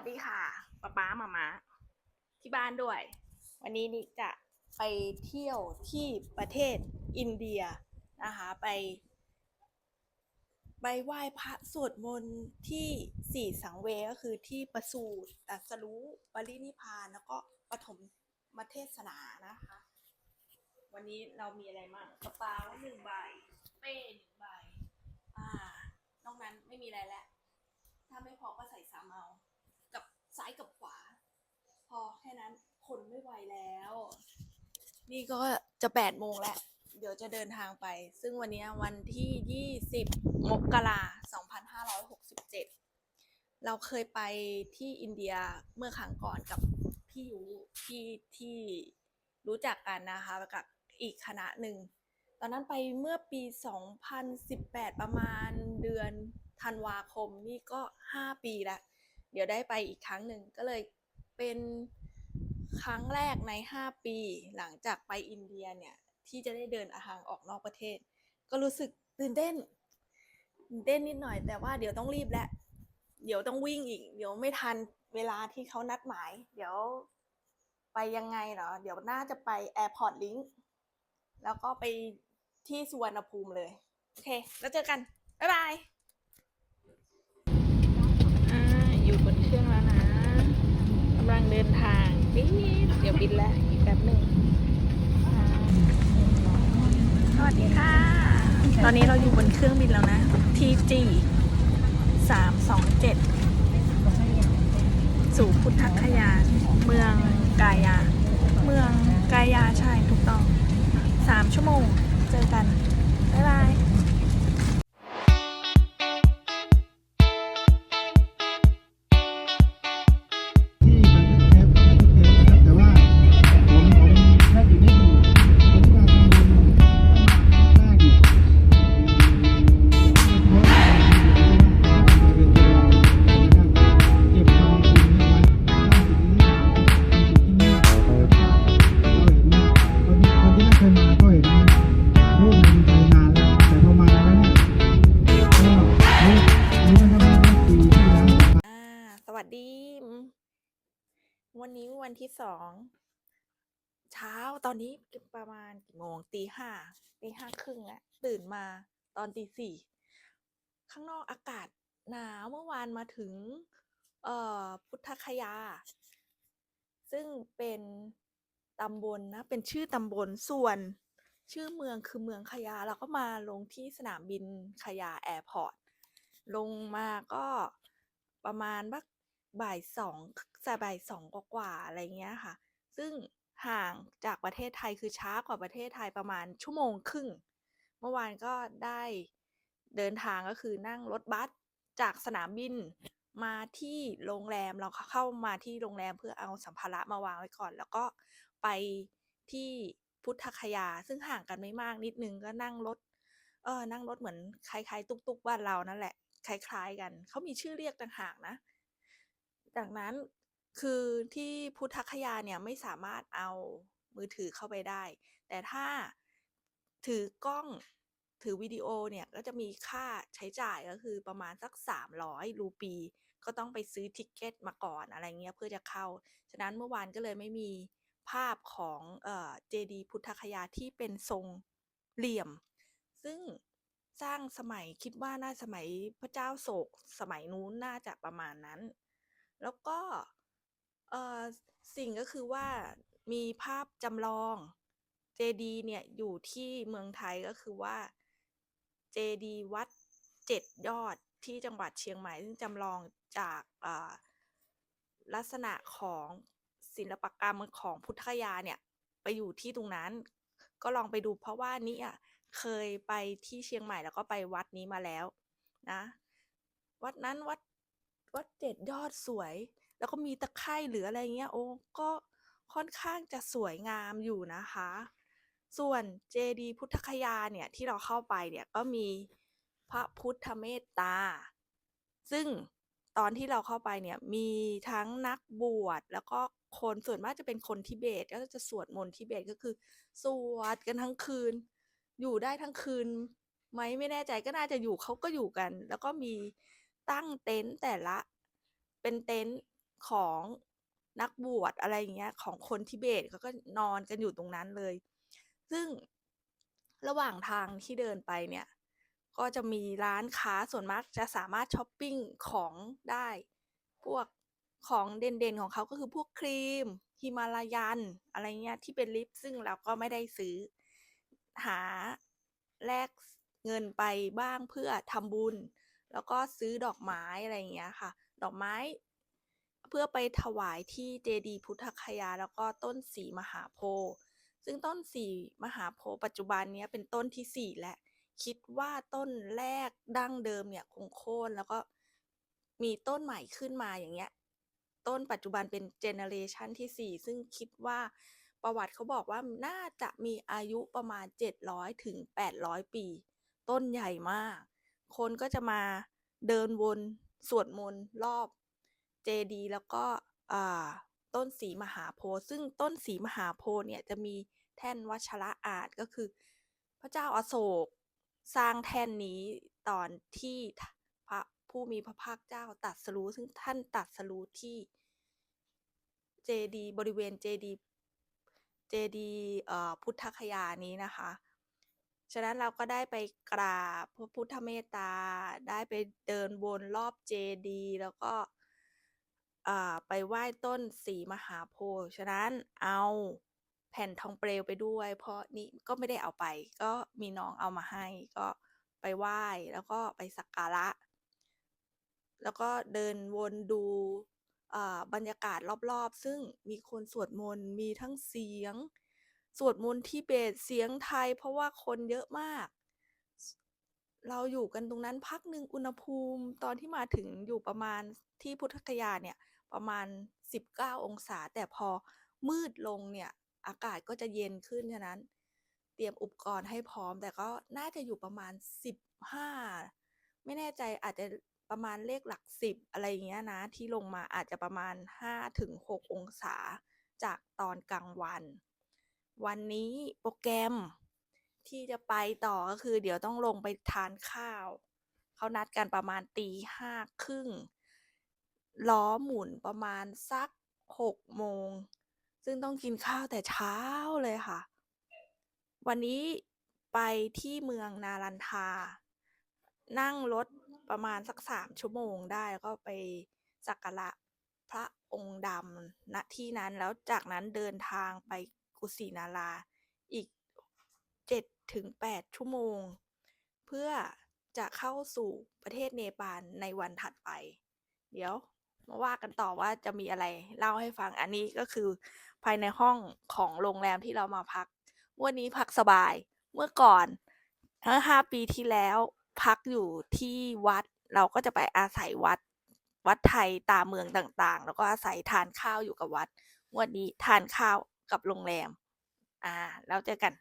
วัสดีค่ะป๊าป๊ามามาที่บ้านด้วย วันนี้นิกจะไปเที่ยวที่ประเทศอินเดียนะคะ ไป ไปไหว้พระสวดมนต์ที่สี่สังเวก็คือที่ประสูติตรัสรู้ปรินิพพานแล้วก็ปฐมมเทศนานะคะ วันนี้เรามีอะไรบ้างกระเป๋าหนึ่งใบ เป้หนึ่งใบ อ่านอกนั้นไม่มีอะไรแล้วถ้าไม่พอก็ใส่สามเอา ซ้ายกับขวา พอแค่นั้นคนไม่ไหวแล้ว นี่ก็จะแปดโมงแล้ว เดี๋ยวจะเดินทางไป ซึ่งวันนี้วันที่ยี่สิบมกราสองพันห้าร้อยหกสิบเจ็ดเราเคยไปที่อินเดียเมื่อครั้งก่อนกับพี่ยูที่ที่รู้จักกันนะคะกับอีกคณะหนึ่ง ตอนนั้นไปเมื่อปี 2018 ประมาณเดือนธันวาคมนี่ก็ 5 ปีแล้ว เดี๋ยวได้ไปอีกครั้งหนึ่งก็เลยเป็นครั้งแรกใน 5 ปีหลังจากไปอินเดียเนี่ย ที่จะได้เดินอาหางออกนอกประเทศ ก็รู้สึกตื่นเต้นตื่นเต้นนิดหน่อยแต่ว่าเดี๋ยวต้องรีบแล้วเดี๋ยวต้องวิ่งอีก เดี๋ยวไม่ทันเวลาที่เขานัดหมาย เดี๋ยวไปยังไงเหรอ เดี๋ยวน่าจะไป Airport Link แล้วก็ไปที่สุวรรณภูมิเลย โอเค แล้วเจอกัน บ๊ายบาย เครื่องแล้วนะกำลังเดินทางนิดเดี๋ยวบินแล้วอีกแป๊บหนึ่งสวัสดีค่ะ ตอนนี้เราอยู่บนเครื่องบินแล้วนะ TG สามสองเจ็ดสู่พุทธคยา เมืองกายา เมืองกายาใช่ถูกต้องสามชั่วโมง เจอกัน บ๊ายบาย วันที่สองเช้าตอนนี้ประมาณกี่โมงตีห้าตีห้าครึ่งแล้วตื่นมาตอนตีสี่ข้างนอกอากาศหนาวเมื่อวานมาถึง เอ่อพุทธคยา ซึ่งเป็นตำบลนะ เป็นชื่อตำบลส่วน ชื่อเมืองคือเมืองขยาแล้วก็มาลงที่สนามบินขยาแอร์พอร์ตลงมาก็ประมาณบัก บ่ายสองสบ่ายสองกว่าๆอะไรเงี้ยค่ะ ซึ่งห่างจากประเทศไทยคือช้ากว่าประเทศไทยประมาณชั่วโมงครึ่ง เมื่อวานก็ได้เดินทางก็คือนั่งรถบัสจากสนามบินมาที่โรงแรมเราเข้ามาที่โรงแรมเพื่อเอาสัมภาระมาวางไว้ก่อน แล้วก็ไปที่พุทธคยา ซึ่งห่างกันไม่มากนิดนึงก็นั่งรถเออนั่งรถเหมือนคล้ายๆ ตุ๊กๆบ้านเรานั่นแหละคล้าย ๆ กันเขามีชื่อเรียกต่างหากนะ จากนั้นคือที่พุทธคยาเนี่ยไม่สามารถเอามือถือเข้าไปได้ แต่ถ้าถือกล้องถือวิดีโอเนี่ยก็จะมีค่าใช้จ่ายก็คือประมาณสัก 300 รูปี ก็ต้องไปซื้อทิกเก็ตมาก่อนอะไรเงี้ยเพื่อจะเข้า ฉะนั้นเมื่อวานก็เลยไม่มีภาพของเอ่อเจดีพุทธคยาที่เป็นทรงเหลี่ยม ซึ่งสร้างสมัยคิดว่าน่าสมัยพระเจ้าโศกสมัยนู้นน่าจะประมาณนั้น แล้วก็สิ่งก็คือว่ามีภาพจำลองเจดีเนี่ยอยู่ที่เมืองไทยก็คือว่าเจดีวัดเจ็ดยอดที่จังหวัดเชียงใหม่ ซึ่งจำลองจากลักษณะของศิลปกรรมของพุทธคยาเนี่ยไปอยู่ที่ตรงนั้น ก็ลองไปดูเพราะว่านี่อะเคยไปที่เชียงใหม่แล้วก็ไปวัดนี้มาแล้วนะ วัดนั้นวัด วัดเจ็ดยอดสวย แล้วก็มีตะไคร่หรืออะไรเงี้ย โอ้ก็ค่อนข้างจะสวยงามอยู่นะคะ ส่วนเจดีพุทธคยาเนี่ยที่เราเข้าไปเนี่ยก็มีพระพุทธเมตตา ซึ่งตอนที่เราเข้าไปเนี่ยมีทั้งนักบวชแล้วก็คนส่วนมากจะเป็นคนทิเบตก็จะสวดมนต์ทิเบตก็คือ สวดกันทั้งคืน อยู่ได้ทั้งคืนไหมไม่แน่ใจก็น่าจะอยู่เขาก็อยู่กัน แล้วก็มี ตั้งเต็นท์แต่ละ เป็นเต็นท์ของนักบวชอะไรอย่างเงี้ยของคนทิเบตเขาก็นอนกันอยู่ตรงนั้นเลย ซึ่งระหว่างทางที่เดินไปเนี่ย ก็จะมีร้านค้าส่วนมากจะสามารถช้อปปิ้งของได้ พวกของเด่นๆของเขาก็คือพวกครีมฮิมาลายัน อะไรเงี้ยที่เป็นลิปซึ่งเราก็ไม่ได้ซื้อ หาแลกเงินไปบ้างเพื่อทำบุญ แล้วก็ซื้อดอกไม้อะไรอย่างเงี้ยค่ะ ดอกไม้เพื่อไปถวายที่เจดีพุทธคยา แล้วก็ต้นสีมหาโพธิ์ซึ่งต้นสีมหาโพธิ์ปัจจุบันนี้เป็นต้นที่สี่แล้วคิดว่าต้นแรกดั้งเดิมเนี่ยคงโค่นแล้วก็มีต้นใหม่ขึ้นมาอย่างเงี้ย ต้นปัจจุบันเป็นเจเนอเรชันที่สี่ซึ่งคิดว่าประวัติเขาบอกว่าน่าจะมีอายุประมาณ 700ถึง800 ปี ต้นใหญ่มาก คนก็จะมาเดินวนสวดมนต์รอบเจดีแล้วก็ต้นสีมหาโพธิ์ซึ่งต้นสีมหาโพธิ์เนี่ยจะมีแท่นวัชระอาจก็คือ พระเจ้าอาโศกสร้างแท่นนี้ตอนที่พระผู้มีพระภาคเจ้าตัดสรู้ซึ่งท่านตัดสรู้ที่เจดีบริเวณเจดีเจดีพุทธคยานี้นะคะ ฉะนั้นเราก็ได้ไปกราบพระพุทธเมตตา ได้ไปเดินวนรอบเจดีแล้วก็ไปไหว้ต้นสีมหาโพธิ์ฉะนั้นเอาแผ่นทองเปลวไปด้วย เพราะนี่ก็ไม่ได้เอาไป ก็มีน้องเอามาให้ก็ไปไหว้แล้วก็ไปสักการะ แล้วก็เดินวนดูบรรยากาศรอบๆ ซึ่งมีคนสวดมนต์มีทั้งเสียง สวดมนต์ทิเบตเสียงไทย เพราะว่าคนเยอะมาก เราอยู่กันตรงนั้นพักหนึ่งอุณหภูมิตอนที่มาถึงอยู่ประมาณที่พุทธคยาเนี่ยประมาณ 19 องศา แต่พอมืดลงเนี่ยอากาศก็จะเย็นขึ้นฉะนั้น เตรียมอุปกรณ์ให้พร้อม แต่ก็น่าจะอยู่ประมาณ 15 ไม่แน่ใจอาจจะประมาณเลขหลัก10อะไรอย่างเงี้ยนะ ที่ลงมาอาจจะประมาณ 5-6 องศาจากตอนกลางวัน วันนี้โปรแกรมที่จะไปต่อก็คือ เดี๋ยวต้องลงไปทานข้าว เขานัดกันประมาณ05:30ล้อหมุนประมาณสัก6โมง ซึ่งต้องกินข้าวแต่เช้าเลยค่ะ วันนี้ไปที่เมืองนารันทา นั่งรถประมาณสัก3ชั่วโมงได้แล้วก็ไปสักการะพระองค์ดำณที่นั้นแล้วจากนั้นเดินทางไป กุสินาราอีก 7-8 ชั่วโมง เพื่อจะเข้าสู่ประเทศเนปาลในวันถัดไป เดี๋ยวมาว่ากันต่อว่าจะมีอะไรเล่าให้ฟังอันนี้ก็คือภายในห้องของโรงแรมที่เรามาพัก วันนี้พักสบายเมื่อก่อนเมื่อ5ปีที่แล้วพักอยู่ที่วัดเราก็จะไปอาศัยวัด วัดไทยตามเมืองต่างๆ แล้วก็อาศัยทานข้าวอยู่กับวัดงวดนี้ทานข้าว กับโรงแรม อ่า แล้วเจอกัน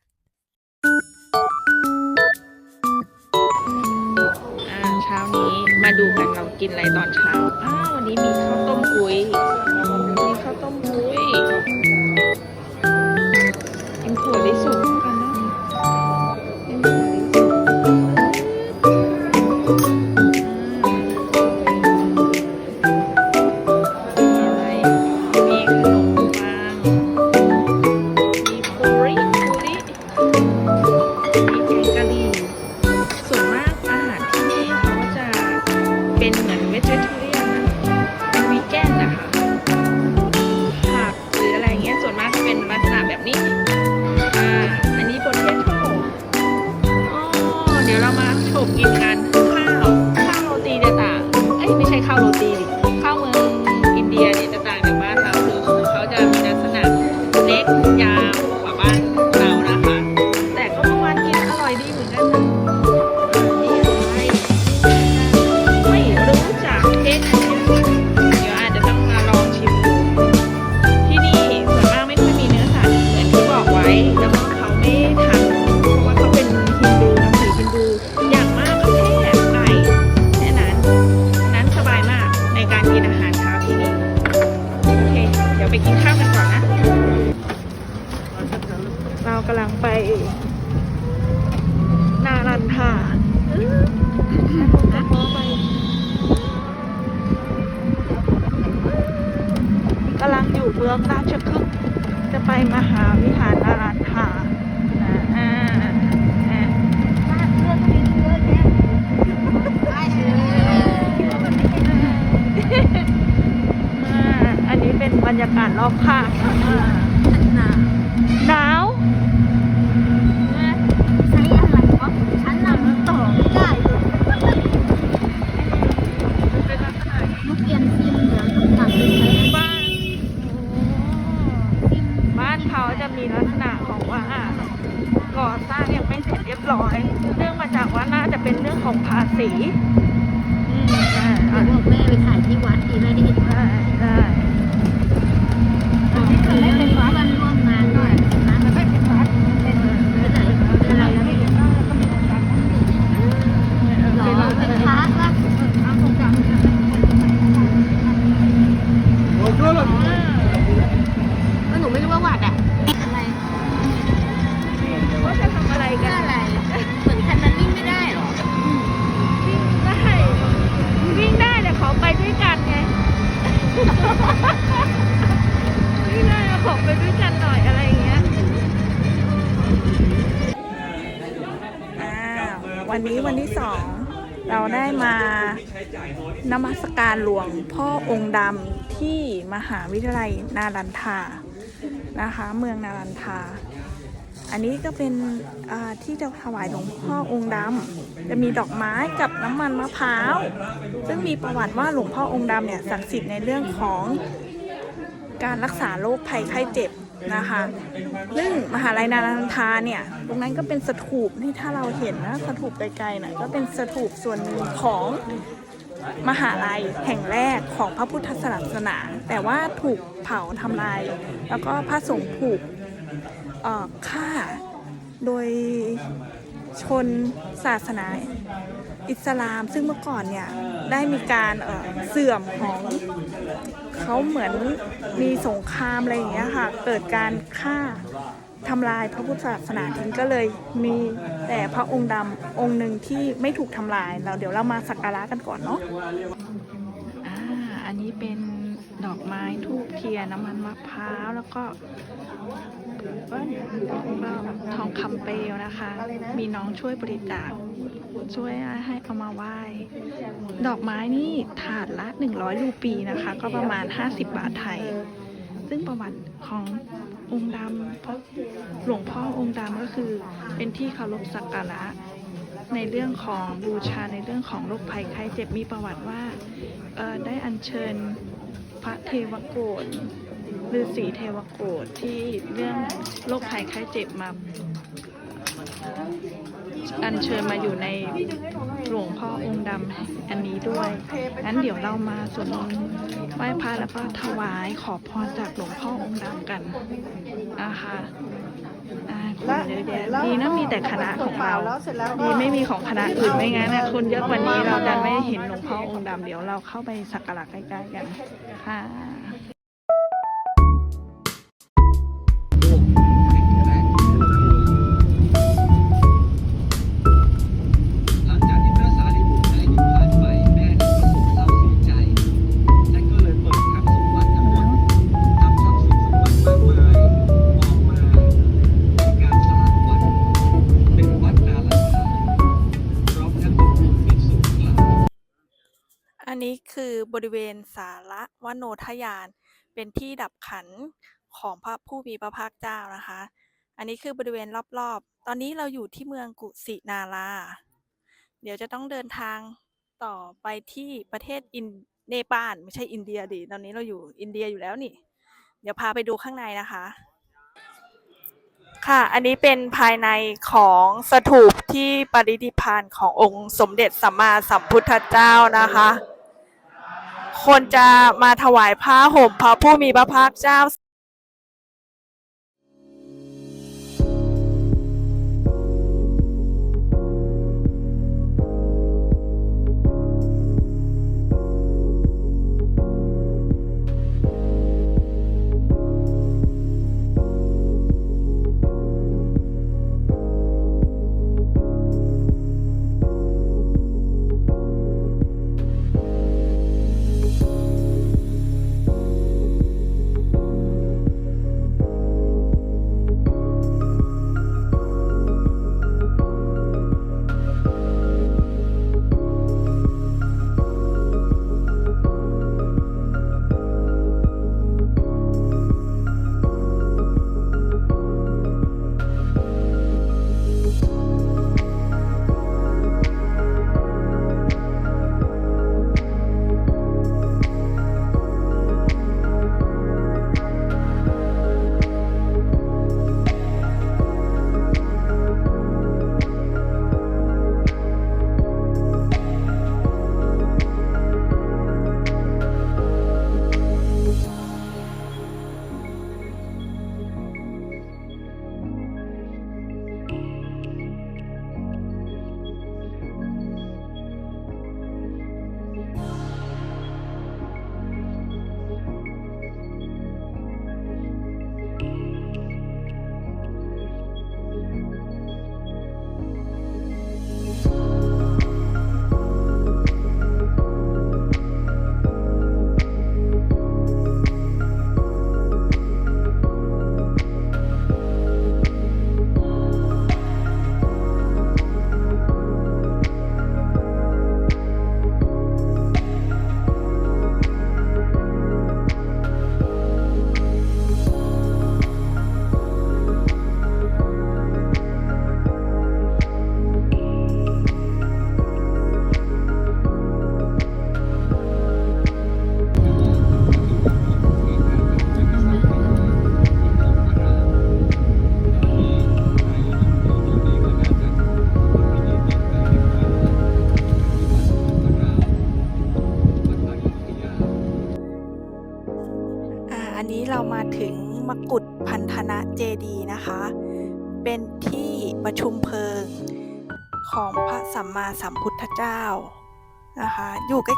อ่าเช้านี้มาดูกันเรากินอะไรตอนเช้าอ้าววันนี้มีข้าวต้มกุ้ยมีข้าวต้มกุ้ยกินถั่วลิสง แบบนี้ เรากำลังไปนารันทาอื้อจะพอยู่เมืองราชคฤห์จะไปมหาวิหารนารันทาอ่าอ่าอ่าบ้านเพื่อนก็มีเยอะแยะไปเอออ่าอันนี้เป็นบรรยากาศรอบข้างอ่า หนา หนาว ใช้อะไรวะฉันนำต่อไม่ได้เลย เป็นลักษณะ ลูกเอียนฟิล์มเหลืองต่างๆเป็นไง บ้านบ้านเขาจะมีลักษณะของว่า ก่อสร้างยังไม่เสร็จเรียบร้อย เนื่องมาจากว่าน่าจะเป็นเรื่องของภาษีอืมอ่า บอกแม่ไปถ่ายที่วัดดีไหมได้เห็น วันนี้วันที่สองเราได้มานมัสการหลวงพ่อองค์ดำที่มหาวิทยาลัยนารันทานะคะ เมืองนารันทา อันนี้ก็เป็นที่จะถวายหลวงพ่อองค์ดำจะมีดอกไม้กับน้ำมันมะพร้าวซึ่งมีประวัติว่าหลวงพ่อองค์ดำเนี่ยศักดิ์สิทธิ์ในเรื่องของการรักษาโรคภัยไข้เจ็บ นะคะ ซึ่งมหาลัยนารันทาเนี่ย ตรงนั้นก็เป็นสถูปที่ถ้าเราเห็นนะสถูปไกลๆนะก็เป็นสถูปส่วนหนึ่งของมหาลัยแห่งแรกของพระพุทธศาสนา แต่ว่าถูกเผาทำลาย แล้วก็พระสงฆ์ถูกฆ่าโดยชนศาสนาอิสลาม ซึ่งเมื่อก่อนเนี่ยได้มีการเเสื่อมของ เขาเหมือนมีสงครามอะไรอย่างเงี้ยค่ะ เกิดการฆ่าทำลายพระพุทธศาสนาทิ้งก็เลยมีแต่พระองค์ดำองค์หนึ่งที่ไม่ถูกทำลายเราเดี๋ยวเรามาสักการะกันก่อนเนาะอ่าอันนี้เป็น ดอกไม้ทูบเทียนน้ำมันมะพร้าวแล้วก็ก็ทองคำเปลวนะคะ มีน้องช่วยบริจาคช่วยให้เอามาไหว้ ดอกไม้นี่ถาดละ 100 รูปีนะคะ ก็ประมาณ 50 บาทไทย ซึ่งประวัติขององค์ดำพหลวงพ่อองค์ดำก็คือ เป็นที่เคารพสักการะในเรื่องของบูชาในเรื่องของโรคภัยไข้เจ็บมีประวัติว่าได้อัญเชิญ พระเทวโกฏฤาษีเทวโกฏที่เรื่องโรคภัยไข้เจ็บมา อัญเชิญมาอยู่ในหลวงพ่อองค์ดำอันนี้ด้วยงั้นเดี๋ยวเรามาสวดมนต์ไหว้พระแล้วก็ถวายขอพรจากหลวงพ่อองค์ดำกันนะคะ อ่าคนเยอะแยะดีนะมีแต่คณะของเราดีไม่มีของคณะอื่นไม่งั้นนะคนเยอะกว่านี้เราจะไม่เห็นหลวงพ่อองค์ดำเดี๋ยวเราเข้าไปสักการะใกล้ๆกันค่ะ บริเวณสาระวโนทยาน เป็นที่ดับขันของพระผู้มีพระภาคเจ้านะคะ อันนี้คือบริเวณรอบๆ ตอนนี้เราอยู่ที่เมืองกุสินารา เดี๋ยวจะต้องเดินทางต่อไปที่ประเทศอินเนปาลไม่ใช่อินเดียดิตอนนี้เราอยู่อินเดียอยู่แล้วนี่ เดี๋ยวพาไปดูข้างในนะคะ ค่ะ อันนี้เป็นภายในของสถูปที่ปริดิพานขององค์สมเด็จสัมมาสัมพุทธเจ้านะคะ คนจะมาถวายผ้าห่มพระผู้มีพระภาคเจ้า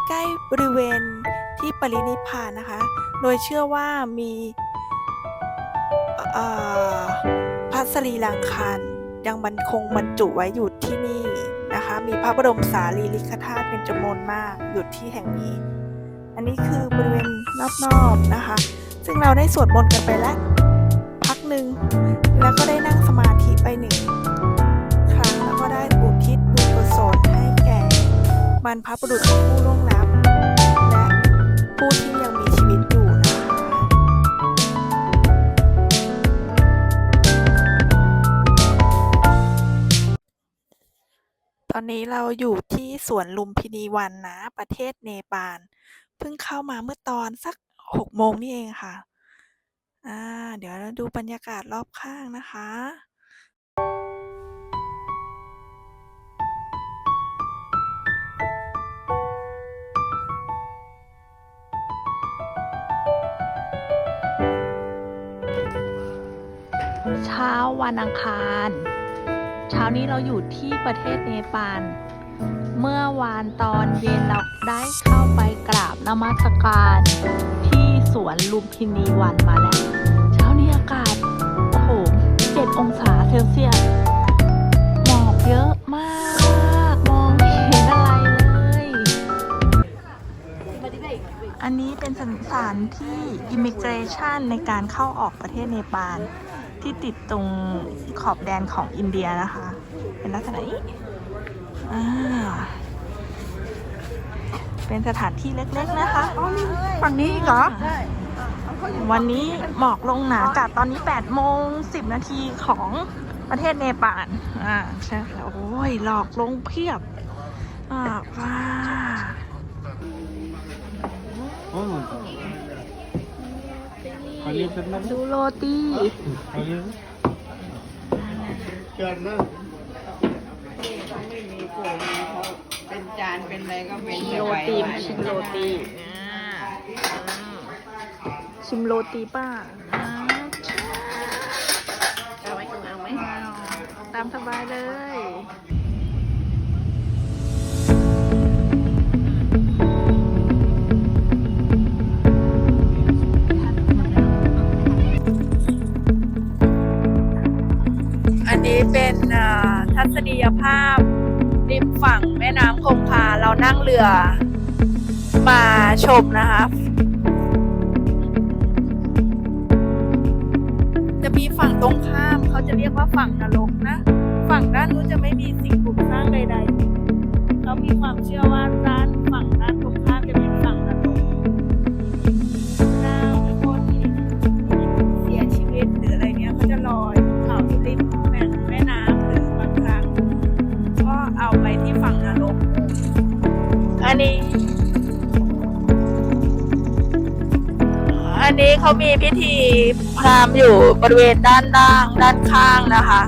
ใกล้ๆบริเวณที่ปรินิพานนะคะ โดยเชื่อว่ามีพระสรีรังคารยังบรรคงบรรจุไว้อยู่ที่นี่นะคะ มีพระบรมสารีริกธาตุเป็นจำนวนมากอยู่ที่แห่งนี้ อันนี้คือบริเวณรอบๆนะคะ ซึ่งเราได้สวดมนต์กันไปแล้ว พักหนึ่งแล้วก็ได้นั่งสมาธิไปหนึ่งครั้งแล้วก็ได้อุทิศบุญกุศลให้แก่บรรพบุรุษผู้ล่วงล ผู้ที่ยังมีชีวิตอยู่นะคะตอนนี้เราอยู่ที่สวนลุมพินีวันนะ ประเทศเนปาลเพิ่งเข้ามาเมื่อตอนสักหกโมงนี่เองค่ะ อ่า เดี๋ยวเราดูบรรยากาศรอบข้างนะคะ วันอังคาร เช้านี้เราอยู่ที่ประเทศเนปาล เมื่อวานตอนเย็นเราได้เข้าไปกราบนมัสการที่สวนลุมพินีวันมาแล้ว เช้านี้อากาศโอ้โหเจ็ดองศาเซลเซียสหมอกเยอะมาก มองไม่เห็นอะไรเลย อันนี้เป็นสถานที่ Immigration ในการเข้าออกประเทศเนปาล ที่ติดตรงขอบแดนของอินเดียนะคะ เป็นลักษณะนี้อ่าเป็นสถานที่เล็กๆนะคะฝั่งนี้อีกเหรอวันนี้หมอกลงหนาจัดตอนนี้8โมง10 นาทีของประเทศเนปาลอ่าใช่โอ้ยหลอกลงเพียบอ่าว้า ดูโรตีเป็นจานเป็นอะไรก็เป็นชิมโรตีมาชิมโรตีอ่าชิมโรตีป้าอ่าเอาไหมเอาไหมตามสบายเลย ทัศนียภาพ ริมฝั่งแม่น้ำคงคาเรานั่งเรือมาชมนะคะ จะมีฝั่งตรงข้ามเขาจะเรียกว่าฝั่งนรกนะ ฝั่งด้านนู้นจะไม่มีสิ่งปลูกสร้างใดๆ เขามีความเชื่อว่าด้าน อันนี้เขามีพิธีพราหมณ์อยู่บริเวณด้านล่างด้านข้างนะคะ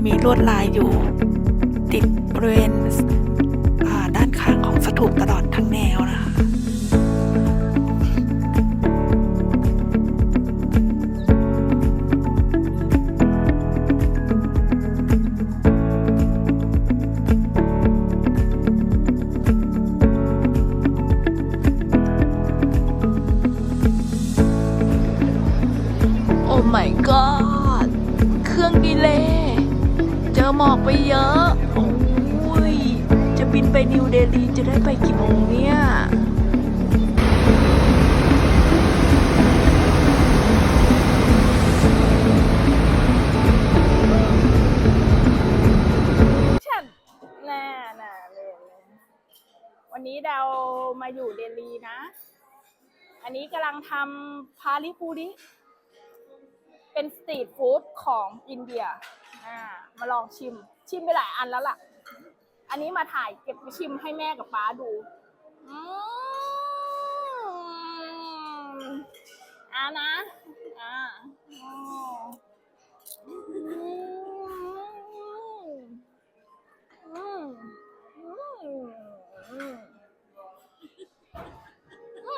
จะมีลวดลายอยู่ งทำพาลิปูริเป็นสตรีทฟู้ดของอินเดียอ่ามาลองชิม ชิมไปหลายอันแล้วล่ะ อันนี้มาถ่ายเก็บไปชิมให้แม่กับป้าดูอืมอ่านะอ่าอ๋ออืมอื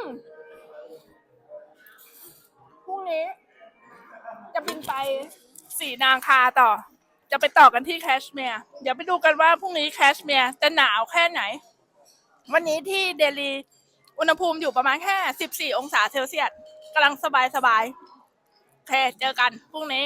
งนี้ จะบินไปสีนางคาต่อ จะไปต่อกันที่แคชเมียร์เดี๋ยวไปดูกันว่าพรุ่งนี้แคชเมียร์จะหนาวแค่ไหน วันนี้ที่เดลีอุณหภูมิอยู่ประมาณแค่ 14 องศาเซลเซียสกำลังสบายสบายๆโอเคเจอกันพรุ่งนี้